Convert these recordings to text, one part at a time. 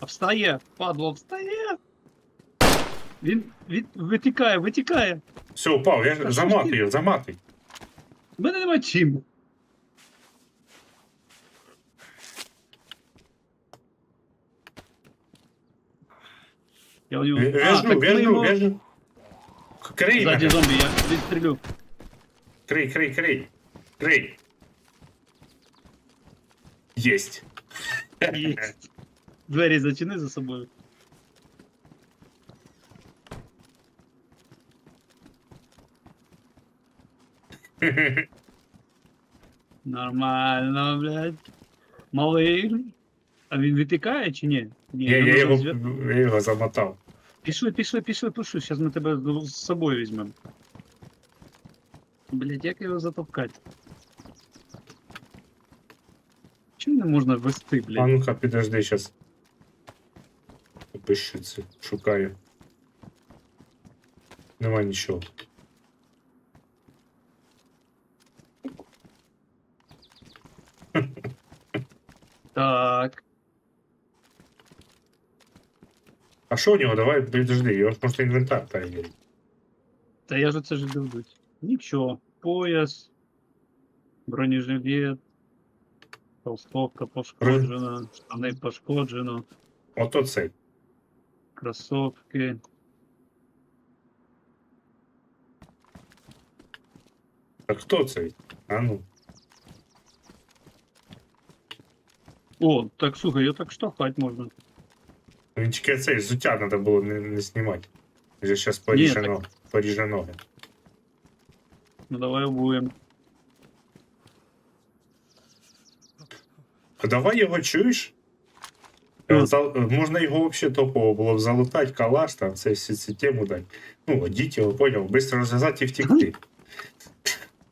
А встає, падло, встає. Він, він витікає, витікає. Все, упав, я Та що ж заматую, ти? його, заматуй. У мене нема чим. Я у нього... В'яжу, А, так ми в'яжу, його- в'яжу. Крий Ззаді мене. зомбі, я відстрілю. Крий, крий, крий. Крий. Єсть. Єсть. Двері зачини за собою. Нормально, блядь. Малий. А він витікає чи ні? Ні, Я, нам я, нужно його, зв'я- я його замотав. Пішли, пішли, пішли, пішли. Зараз ми тебе з з собою візьмемо. Блядь, як його затовкати? Чому не можна вести, А блядь? ну-ка, підожди, щас. Пишу це, шукаю. Нема нічого. Так. А що у нього? Давай, підожди, його ж можна інвентар перевірити. Та я ж це ж дивлюсь. Нічого. Пояс, бронежилет, толстовка пошкоджена, штани пошкоджено, Ото цей. кросовки. Так хто цей? А ну. О, так слухай, його так штовхати можна. Він тільки цей зуття треба було не, не знімати. Вже зараз так- поріже, ноги, поріже ноги. Ну давай обуємо. А давай його чуєш? Е, е, Можна його взагалі топово було б залутати, калаш, там, це всі ці тему дати. Ну, одіть його, поняв, швидко розв'язати і втекти.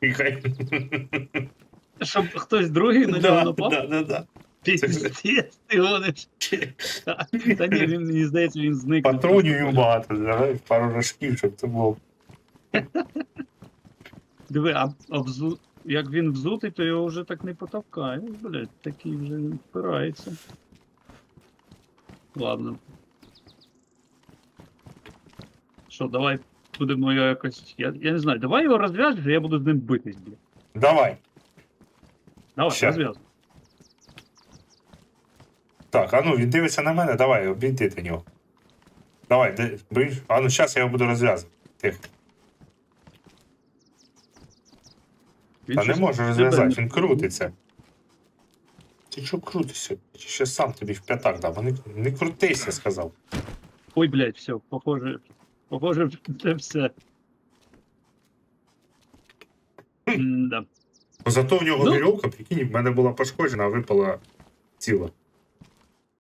І хай. Щоб хтось другий на нього напав? да, да, да. Піздець, ти гониш. Та ні, він, мені здається, він зник. Патронів багато, давай пару рожків, щоб це було. Диви, а, а взу... як він взутий, то його вже так не потовкає. Блять, такий вже він впирається. Ладно. Що, давай будемо його якось. Я, я не знаю, давай його розв'яжеш, я буду з ним битись, блядь. Давай. Давай, Ща. розв'язуй. Так, а ну він дивиться на мене, давай, обійди до нього. Давай, де, боїш? А ну зараз я його буду розв'язувати. Тихо. Він Та не щось можу тебе розв'язати, не- він крутиться. Ти що крутишся? Ще сам тобі в п'ятак дав, Не, не крутися, сказав. Ой, блядь, все, похоже. Похоже, це все. Да. Зато в нього Ну. вірьовка, прикинь, в мене була пошкоджена, а випала ціла.